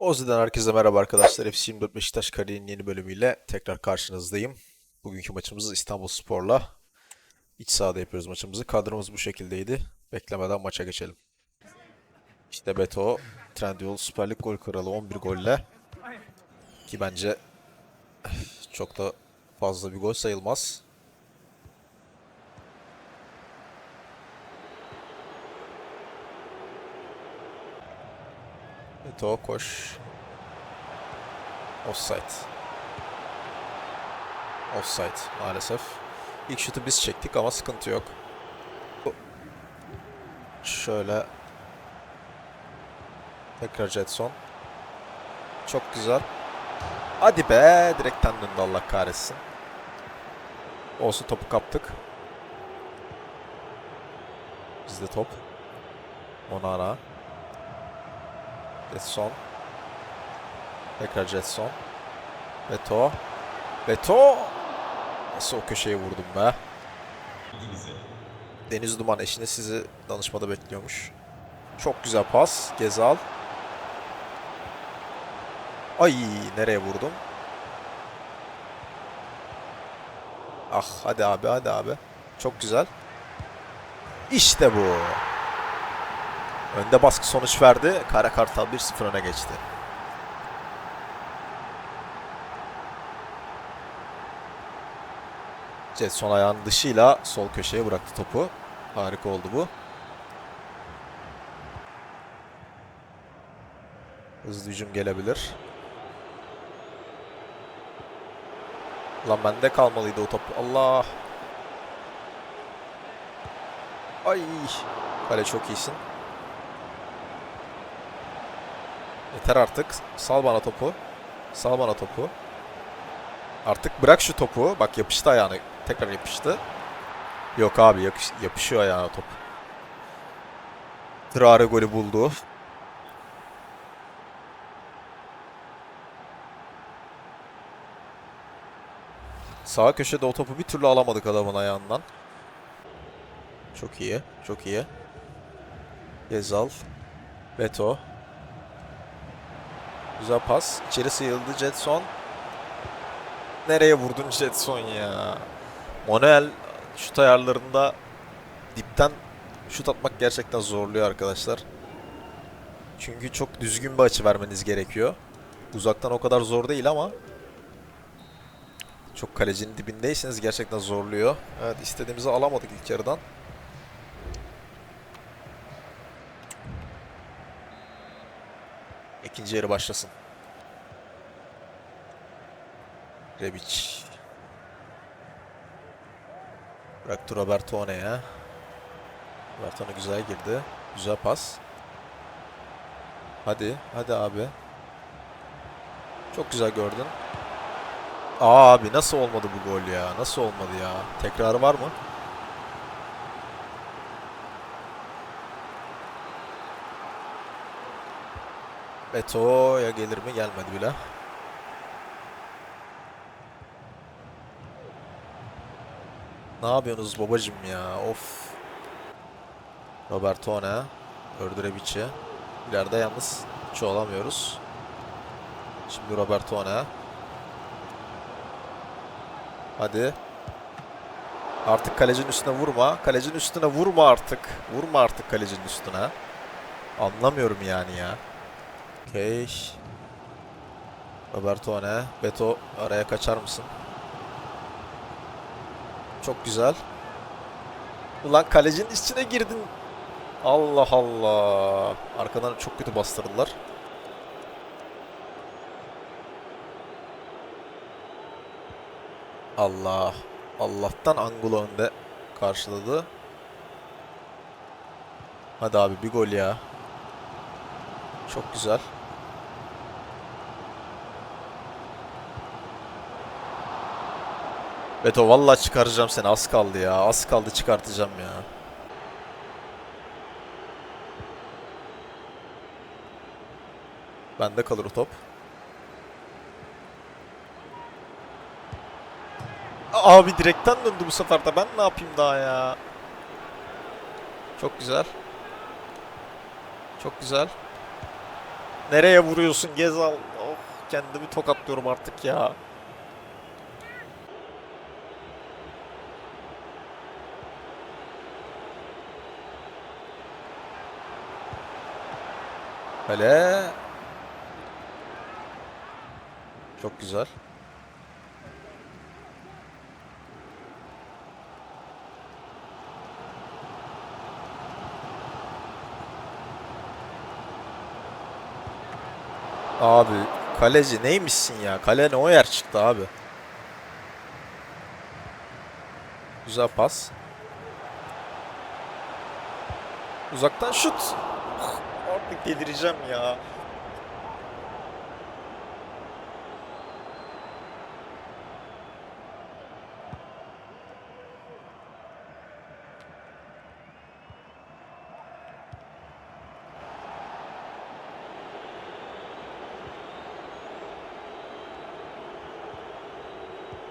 Ozi'den herkese merhaba arkadaşlar. FC 24 Beşiktaş kariyerinin yeni bölümüyle tekrar karşınızdayım. Bugünkü maçımızı İstanbul Spor'la iç sahada yapıyoruz maçımızı. Kadromuz bu şekildeydi. Beklemeden maça geçelim. İşte Beto, Trendyol Süper Lig gol kralı 11 golle. Ki bence çok da fazla bir gol sayılmaz. Beto koş. Offside. Offside maalesef. İlk şutu biz çektik ama sıkıntı yok. Şöyle. Tekrar Jetson. Çok güzel. Hadi be. Direkten döndü Allah kahretsin. Olsun topu kaptık. Bizde top. Onana. Jetson. Tekrar Jetson. Beto. Beto. Nasıl o köşeye vurdum be. Deniz Duman eşine sizi danışmada bekliyormuş. Çok güzel pas. Gezal. Ay nereye vurdum? Ah hadi abi hadi abi. Çok güzel. İşte bu. Önde baskı sonuç verdi. Kara Kartal 1-0 öne geçti. Jet son ayağının dışıyla sol köşeye bıraktı topu. Harika oldu bu. Hızlı hücum gelebilir. Lan bende kalmalıydı o top. Allah. Ay. Kale çok iyisin. Yeter artık. Sal bana topu. Sal bana topu. Artık bırak şu topu. Bak yapıştı ayağına. Tekrar yapıştı. Yok abi yakış- yapışıyor ayağına top. Traore golü buldu. Sağ köşede o topu bir türlü alamadık adamın ayağından. Çok iyi. Çok iyi. Gezal. Beto. Güzel pas. İçeri sıyrıldı Jetson. Nereye vurdun Jetson ya? Manuel şut ayarlarında dipten şut atmak gerçekten zorluyor arkadaşlar. Çünkü çok düzgün bir açı vermeniz gerekiyor. Uzaktan o kadar zor değil ama çok kalecinin dibindeyseniz gerçekten zorluyor. Evet istediğimizi alamadık ilk yarıdan. İkinci yarı başlasın. Rebic. Bıraktı Roberto One'ye. Roberto One güzel girdi. Güzel pas. Hadi. Hadi abi. Çok güzel gördün. Aa, abi nasıl olmadı bu gol ya? Nasıl olmadı ya? Tekrarı var mı? Beto'ya gelir mi? Gelmedi bile. Ne yapıyorsunuz babacım ya? Of. Robertone. Ördürebiç'i. İleride yalnız çoğalamıyoruz. Şimdi Robertone. Hadi. Artık kalecinin üstüne vurma. Kalecinin üstüne vurma artık. Vurma artık kalecinin üstüne. Anlamıyorum yani ya. Okey. Robertone. Beto araya kaçar mısın? Çok güzel. Ulan kalecinin içine girdin. Allah Allah. Arkadan çok kötü bastırdılar. Allah. Allah'tan Angulo önde karşıladı. Hadi abi bir gol ya. Çok güzel. Beto vallahi çıkaracağım seni. Az kaldı ya. Az kaldı çıkartacağım ya. Bende kalır o top. Abi direkten döndü bu sefer de. Ben ne yapayım daha ya? Çok güzel. Çok güzel. Nereye vuruyorsun Gezal? Oh, kendimi tokatlıyorum artık ya. Hele. Çok güzel. Abi kaleci neymişsin ya? Kale ne o yer çıktı abi. Güzel pas. Uzaktan şut. Artık delireceğim ya.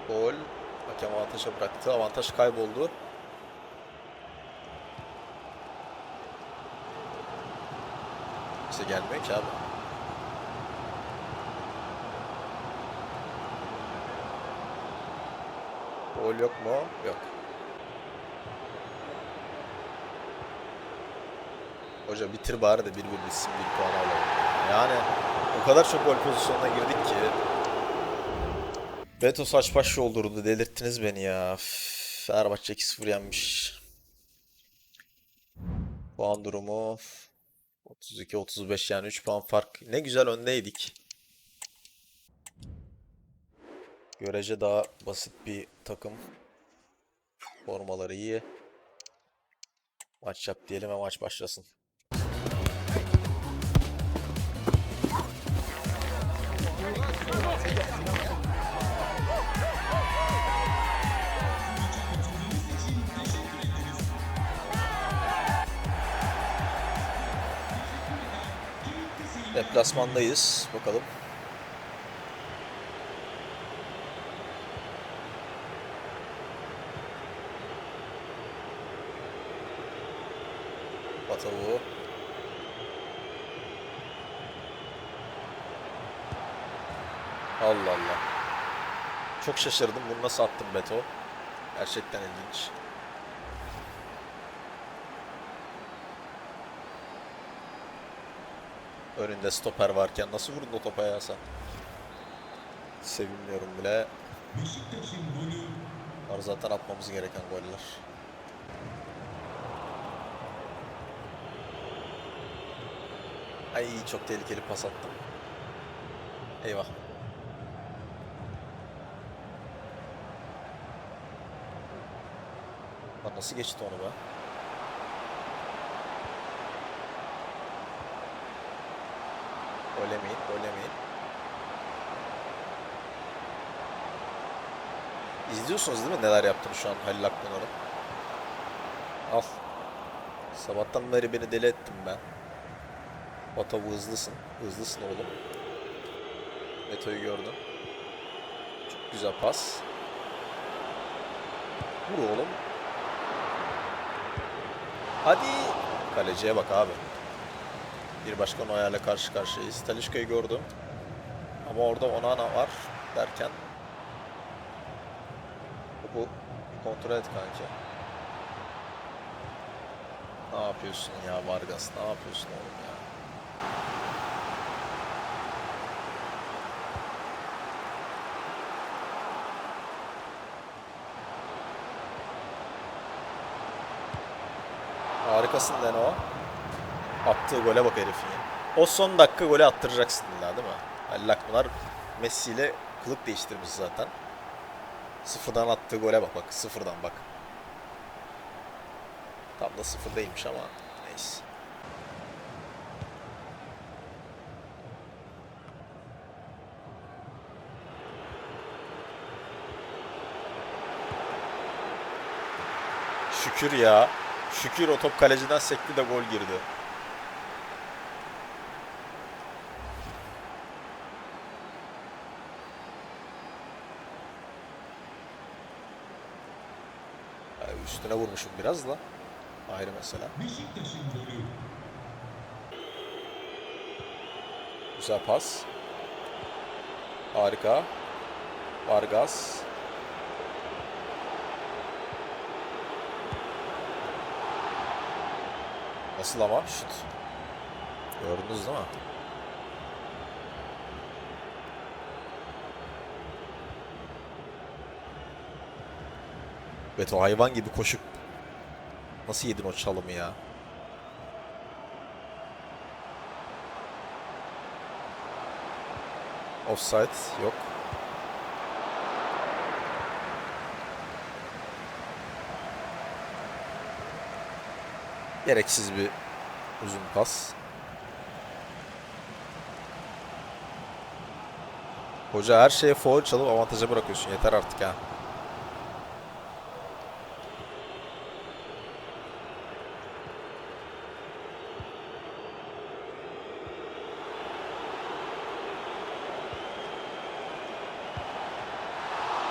Gol. Hakem avantaja bıraktı. Avantaj kayboldu. Bize gelmiyor ki abi. Gol yok mu? Yok. Hoca bitir bari de bir bir bitsin bir puan alalım. Yani o kadar çok gol pozisyonuna girdik ki. Beto saç baş yoldurdu. Delirttiniz beni ya. Üf, Fenerbahçe 2-0 yenmiş. Puan durumu 32-35 yani 3 puan fark. Ne güzel öndeydik. Görece daha basit bir takım. Formaları iyi. Maç yap diyelim ve maç başlasın. Deplasmandayız. Bakalım. Batavu. Allah Allah. Çok şaşırdım. Bunu nasıl attın Beto? Gerçekten ilginç. Önünde stoper varken nasıl vurdun o topa ya sen? Sevinmiyorum bile. Var zaten atmamız gereken goller. Ay çok tehlikeli pas attım. Eyvah. Lan nasıl geçti onu be? Olemeyin, olemeyin. İzliyorsunuz değil mi neler yaptığını şu an Halil Akpınar'ın? Al. Sabahtan beri beni deli ettin ben. Batavu hızlısın. Hızlısın oğlum. Meto'yu gördüm. Çok güzel pas. Vur oğlum. Hadi. Kaleciye bak abi. Bir başka Neuer'le karşı karşıyayız. Talişka'yı gördüm. Ama orada Onana var derken bu kontrol et kanki. Ne yapıyorsun ya Vargas? Ne yapıyorsun oğlum ya? Harikasın Leno. Attığı gole bak herifin ya. O son dakika golü attıracaksın illa değil mi? Halil Akpınar Messi ile kılık değiştirmiş zaten. Sıfırdan attığı gole bak bak. Sıfırdan bak. Tam da sıfır değilmiş ama neyse. Şükür ya. Şükür o top kaleciden sekti de gol girdi. Ya üstüne vurmuşum biraz da. Ayrı mesele. Güzel pas. Harika. Vargas. Nasıl ama? Şut. Gördünüz değil mi? Beto hayvan gibi koşup nasıl yedin o çalımı ya? Offside yok. Gereksiz bir uzun pas. Hoca her şeye foul çalıp avantaja bırakıyorsun. Yeter artık ha.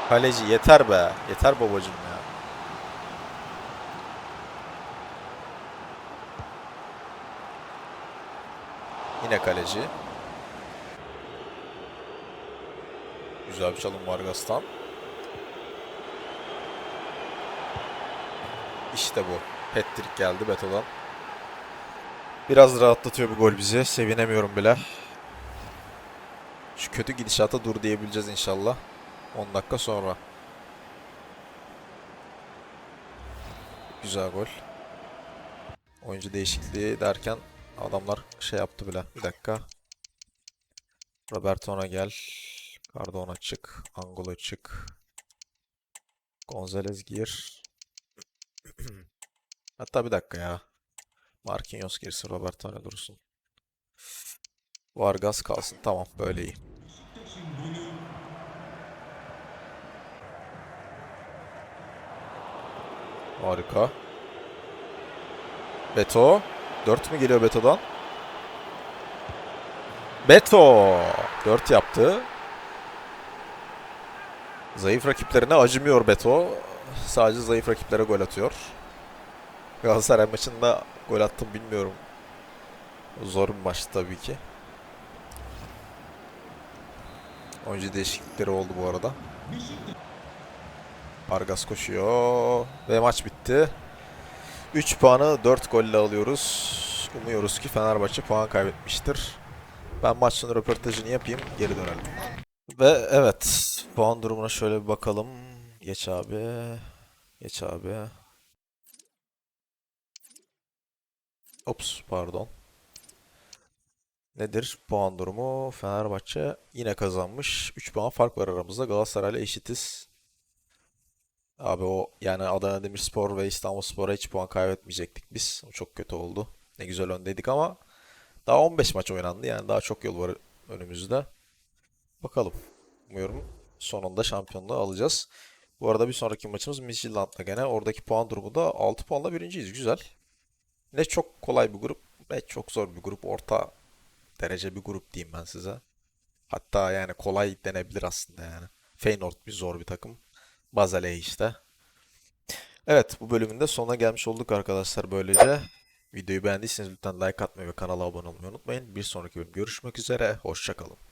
Kaleci yeter be. Yeter babacım ya. Yine kaleci. Güzel bir çalım Vargas'tan. İşte bu. Hat-trick geldi Beto'dan. Biraz rahatlatıyor bu gol bizi. Sevinemiyorum bile. Şu kötü gidişata dur diyebileceğiz inşallah. 10 dakika sonra. Güzel gol. Oyuncu değişikliği derken adamlar şey yaptı bile. Bir dakika. Roberto ona gel. Cardona çık. Angola çık. Gonzalez gir. Hatta bir dakika ya. Marquinhos girsin. Roberto dursun. Vargas kalsın. Tamam böyle iyi. Harika. Beto. 4 mü geliyor Beto'dan? Beto. 4 yaptı. Zayıf rakiplerine acımıyor Beto. Sadece zayıf rakiplere gol atıyor. Galatasaray maçında gol attım bilmiyorum. Zor bir maçtı tabii ki. Oyuncu değişiklikleri oldu bu arada. Argas koşuyor ve maç bitti. 3 puanı 4 golle alıyoruz. Umuyoruz ki Fenerbahçe puan kaybetmiştir. Ben maç sonu röportajını yapayım, geri dönelim. Ve evet, puan durumuna şöyle bir bakalım. Geç abi. Geç abi. Ops, pardon. Nedir puan durumu? Fenerbahçe yine kazanmış. 3 puan fark var aramızda. Galatasaray'la eşitiz. Abi o yani Adana Demirspor ve İstanbulspor'a hiç puan kaybetmeyecektik biz. O çok kötü oldu. Ne güzel öndeydik ama daha 15 maç oynandı. Yani daha çok yol var önümüzde. Bakalım. Umuyorum sonunda şampiyonluğu alacağız. Bu arada bir sonraki maçımız Midtjylland'la gene. Oradaki puan durumu da 6 puanla birinciyiz. Güzel. Ne çok kolay bir grup ne çok zor bir grup. Orta derece bir grup diyeyim ben size. Hatta yani kolay denebilir aslında yani. Feyenoord bir zor bir takım. Bazale işte. Evet bu bölümün de sonuna gelmiş olduk arkadaşlar böylece. Videoyu beğendiyseniz lütfen like atmayı ve kanala abone olmayı unutmayın. Bir sonraki bölüm görüşmek üzere. Hoşçakalın.